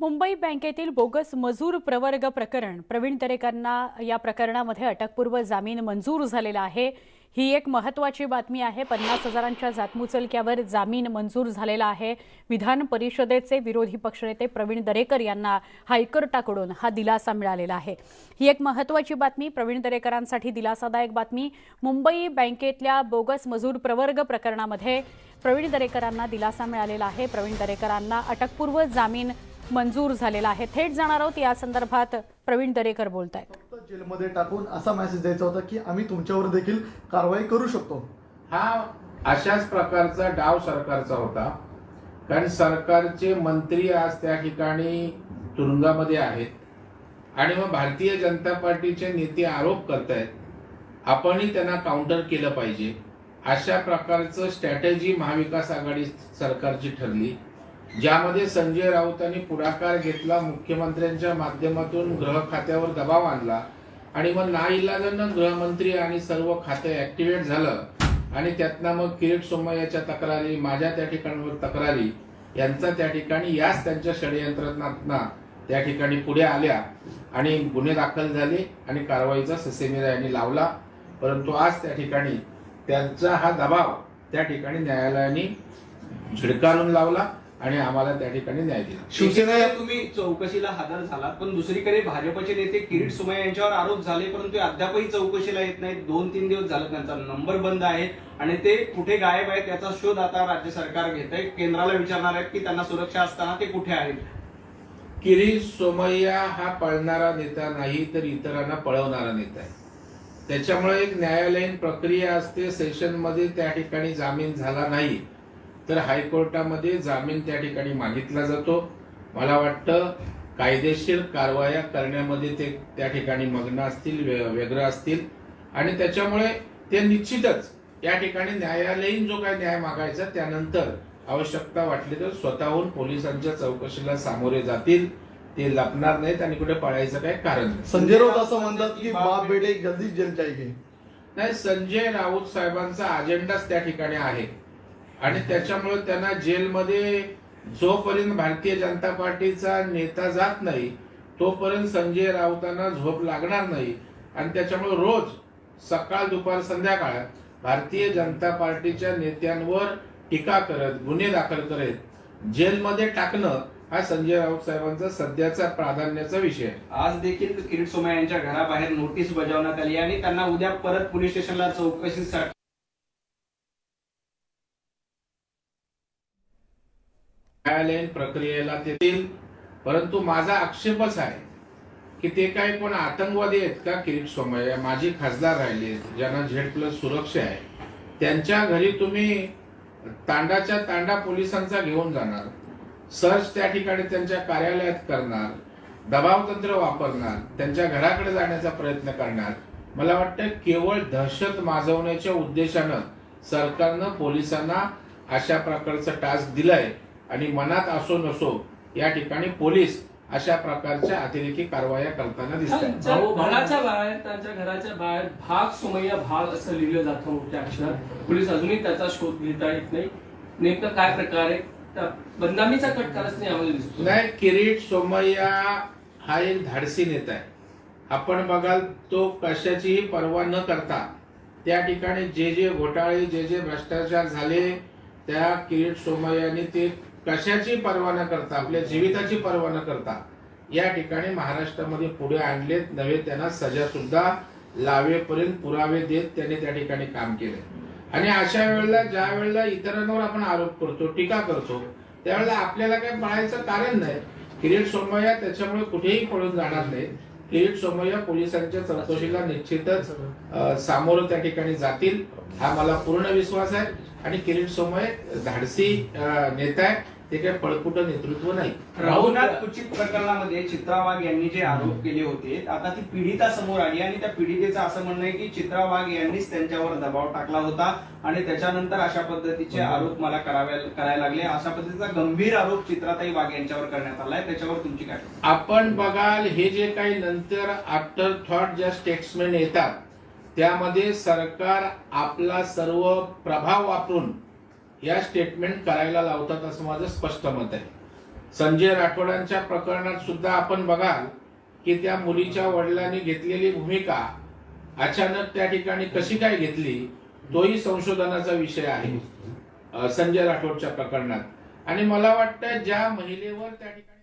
मुंबई बँकेतील बोगस मजूर प्रवर्ग प्रकरण प्रवीण दरेकरांना या प्रकरणामध्ये अटकपूर्व जामीन मंजूर झालेला आहे. ही एक महत्वाची बातमी आहे. पन्नास हजारांच्या जातमुचलक्यावर जामीन मंजूर झालेला आहे. विधान परिषदेचे विरोधी पक्षनेते प्रवीण दरेकर यांना हायकोर्टाकडून हा दिलासा मिळालेला आहे. ही एक महत्वाची बातमी प्रवीण दरेकरांसाठी दिलासादायक बातमी. मुंबई बँकेतल्या बोगस मजूर प्रवर्ग प्रकरणामध्ये प्रवीण दरेकरांना दिलासा मिळालेला आहे. प्रवीण दरेकरांना अटकपूर्व जामीन मंजूर झालेला आहे. थेट जाणार आहोत. या संदर्भात प्रवीण दरेकर बोलत आहेत जेलमध्ये टाकून असा मेसेज द्यायचा होता की आम्ही तुमच्यावर देखील कारवाई करू शकतो. हा अशाच प्रकारचा डाव सरकारचा होता. कारण सरकारचे मंत्री आज त्या ठिकाणी तुरुंगामध्ये आहेत. आणि मग भारतीय जनता पार्टीचे नेते आरोप करतायत. आपणही त्यांना काउंटर केलं पाहिजे. अशा प्रकारचं स्ट्रॅटेजी महाविकास आघाडी सरकारची ठरली. ज्यामध्ये संजय राऊतांनी पुढाकार घेतला मुख्यमंत्र्यांच्या माध्यमातून गृह खात्यावर दबाव आणला आणि मग नाईलाजानं गृहमंत्री आणि सर्व खाते ऍक्टिव्हेट झालं आणि त्यातनं मग किरीट सोमय्याच्या तक्रारी माझ्या त्या ठिकाणवर तक्रारी यांचा त्या ठिकाणी याच त्यांच्या षडयंत्रणातना त्या ठिकाणी पुढे आल्या आणि गुन्हे दाखल झाले आणि कारवाईचा ससेमिरा यांनी लावला. परंतु आज त्या ठिकाणी त्यांचा हा दबाव त्या ठिकाणी न्यायालयाने झिडकारून लावला. आणि आम्हाला त्या ठिकाणी न्याय दिला. शिवसेना तुम्ही चौकशीला हजर झालात पण दुसरीकडे भाजपचे नेते किरीट सोमय्या यांच्यावर आरोप झाले परंतु अद्यापही चौकशीला येत नाहीत. दोन तीन दिवस झाले त्यांचा नंबर बंद आहे आणि ते कुठे गायब आहेत याचा शोध आता राज्य सरकार घेत आहे. केंद्राला विचारणार आहेत की त्यांना सुरक्षा असताना ते कुठे आहेत? किरीट सोमय्या हा पळणारा नेता नाही तर इतरांना पळवणारा नेता आहे. त्याच्यामुळे एक न्यायालयीन प्रक्रिया असते. सेशनमध्ये त्या ठिकाणी जामीन झाला नाही. तर हायकोर्टामध्ये जामीन त्या ठिकाणी मागितला जातो. मला वाटतं कायदेशीर कारवाया करण्यामध्ये ते त्या ठिकाणी मग्न असतील वे- व्यग्र असतील. आणि त्याच्यामुळे ते निश्चितच या ठिकाणी न्यायालयीन जो काही न्याय मागायचा त्यानंतर आवश्यकता वाटली तर स्वतःहून पोलिसांच्या चौकशीला सामोरे जातील. ते लपणार नाहीत आणि कुठे पळायचं काही कारण नाही. संजय राऊत असं म्हणतात की बाप बेटे जल्दी जेल जाएंगे नाही संजय राऊत साहेबांचा अजेंडाच त्या ठिकाणी आहे. आणि त्याच्यामुळे त्यांना जेलमध्ये जोपर्यंत भारतीय जनता पार्टीचा नेता जात नाही तोपर्यंत संजय राऊतांना झोप लागणार नाही. आणि त्याच्यामुळे रोज सकाळ दुपार संध्याकाळ भारतीय जनता पार्टीच्या नेत्यांवर टीका करत गुन्हे दाखल करत जेलमध्ये टाकणं हा संजय राऊत साहेबांचा सध्याचा प्राधान्याचा विषय. आज देखील किरीट सोमय्या यांच्या घराबाहेर नोटीस बजावण्यात आली आणि त्यांना उद्या परत पोलीस स्टेशनला चौकशीसाठी न्यायालयीन प्रक्रियेला देतील. परंतु माझा आक्षेपच आहे की ते काही पण आतंकवादी आहेत का? किरीट सोमय्या माजी खासदार राहिले ज्यांना झेड प्लस सुरक्षा आहे. त्यांच्या घरी तुम्ही तांडाच्या तांडा पोलिसांचा घेऊन जाणार. सर्च त्या ठिकाणी त्यांच्या कार्यालयात करणार. दबाव तंत्र वापरणार. त्यांच्या घराकडे जाण्याचा प्रयत्न करणार. मला वाटतं केवळ दहशत माजवण्याच्या उद्देशानं सरकारनं पोलिसांना अशा प्रकारचं टास्क दिलंय. आणि मनात असो नसो या ठिकाणी पोलीस अशा प्रकारच्या अतिरेकी कारवाया करताना दिसत आहेत त्यांच्या घराच्या बाहेर त्यांच्या घराच्या बाहेर भाग सुमय्या भाग असं लिहिलं जातं मोठ्या अक्षरात. पोलीस अजूनही त्याचा शोध घेता येत नाही. नेमकं काय प्रकार बदनामीचा कट नाही आम्हाला दिसतो. नाही किरीट सोमय्या हा एक धाडसी नेता आहे. आपण बघाल तो कशाचीही पर्वा न करता त्या ठिकाणी जे जे घोटाळे जे जे भ्रष्टाचार झाले त्या किरीट सोमय्याने ते कशाची पर्वा न करता आपल्या जीविताची पर्वा न करता या ठिकाणी महाराष्ट्रामध्ये पुढे आणलेत नव्हे त्यांना सजा सुद्धा लावेपर्यंत पुरावे देत त्याने त्या ठिकाणी काम केले आणि अशा वेळेला ज्या वेळेला इतरांवर आपण आरोप करतो टीका करतो त्यावेळेला आपल्याला काही पळायचं कारण नाही. किरीट सोमय्या त्याच्यामुळे कुठेही पळून जाणार नाही. किरीट सोमय्या पोलिसांच्या चौकशीला निश्चितच सामोरं त्या ठिकाणी जातील हा मला पूर्ण विश्वास आहे. आणि किरीट सोमय्या धाडसी नेता आहे ते काही पळकुट नेतृत्व नाही. रघुनाथ कुचित प्रकरणामध्ये चित्रा वाघ यांनी जे आरोप केले होते आता ती पीडिता समोर आली आणि त्या पीडितेचं असं म्हणणं आहे की चित्रा वाघ यांनीच त्यांच्यावर दबाव टाकला होता आणि त्याच्यानंतर अशा पद्धतीचे आरोप मला करावे करायला लागले. अशा पद्धतीचा गंभीर आरोप चित्राताई वाघ यांच्यावर करण्यात आलाय. त्याच्यावर तुमची काय आपण बघाल हे जे काही नंतर आफ्टर थॉट ज्या स्टेट्समेंट येतात त्यामध्ये सरकार आपला सर्व प्रभाव वापरून या स्टेटमेंट करायला लावतात असं माझं स्पष्ट मत आहे. संजय राठोडांच्या प्रकरणात सुद्धा आपण बघाल की त्या मुलीच्या वडिलांनी घेतलेली भूमिका अचानक त्या ठिकाणी कशी काय घेतली तोही संशोधनाचा विषय आहे संजय राठोडच्या प्रकरणात. आणि मला वाटतं ज्या महिलेवर त्या ठिकाणी